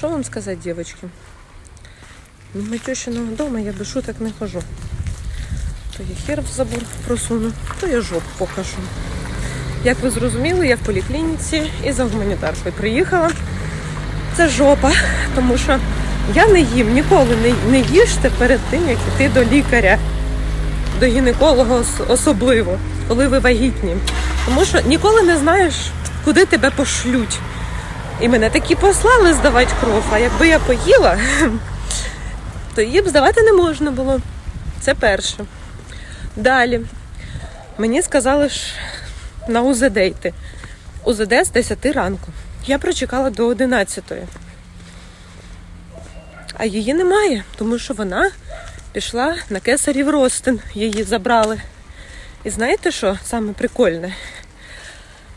Що вам сказати, дівчатки? Мимо тещиного дома я без шуток не хожу. То я хер в забор просуну, то я жопу покажу. Як ви зрозуміли, я в поліклініці і за гуманітаркою приїхала. Це жопа, тому що я не їм, ніколи не їжте перед тим, як йти до лікаря, до гінеколога особливо, коли ви вагітні. Тому що ніколи не знаєш, куди тебе пошлють. І мене такі послали здавати кров, а якби я поїла, то її б здавати не можна було. Це перше. Далі. Мені сказали ж на УЗД йти. УЗД з 10 ранку. Я прочекала до 11. А її немає, тому що вона пішла на кесарів Ростин. Її забрали. І знаєте що? Саме прикольне?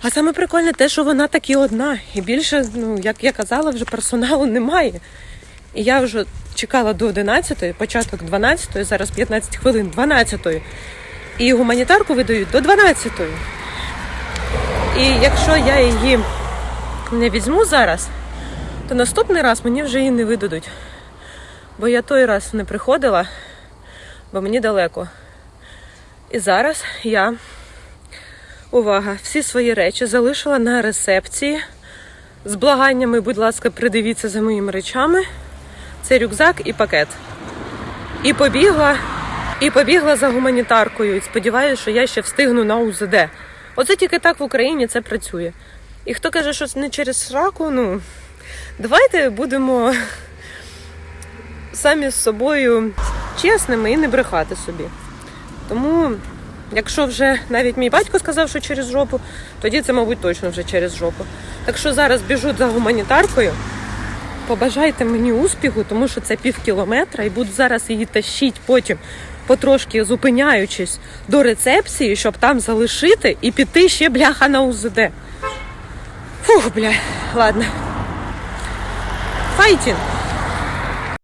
А саме прикольне те, що вона таки одна. І більше, ну, як я казала, вже персоналу немає. І я вже чекала до 11, початок 12, зараз 15 хвилин 12. І гуманітарку видають до 12. І якщо я її не візьму зараз, то наступний раз мені вже її не видадуть. Бо я той раз не приходила, бо мені далеко. І зараз я, увага, всі свої речі залишила на ресепції з благаннями, будь ласка, придивіться за моїми речами. Це рюкзак і пакет. І побігла, і побігла за гуманітаркою. І сподіваюся, що я ще встигну на УЗД. Оце тільки так в Україні це працює. І хто каже, що не через сраку, ну давайте будемо самі з собою чесними і не брехати собі. Тому, якщо вже навіть мій батько сказав, що через жопу, тоді це, мабуть, точно вже через жопу. Так що зараз біжу за гуманітаркою. Побажайте мені успіху, тому що це пів кілометра, і буду зараз її тащити потім, потрошки зупиняючись до рецепції, щоб там залишити і піти ще бляха на УЗД. Фух, бля, ладно. Файтінг!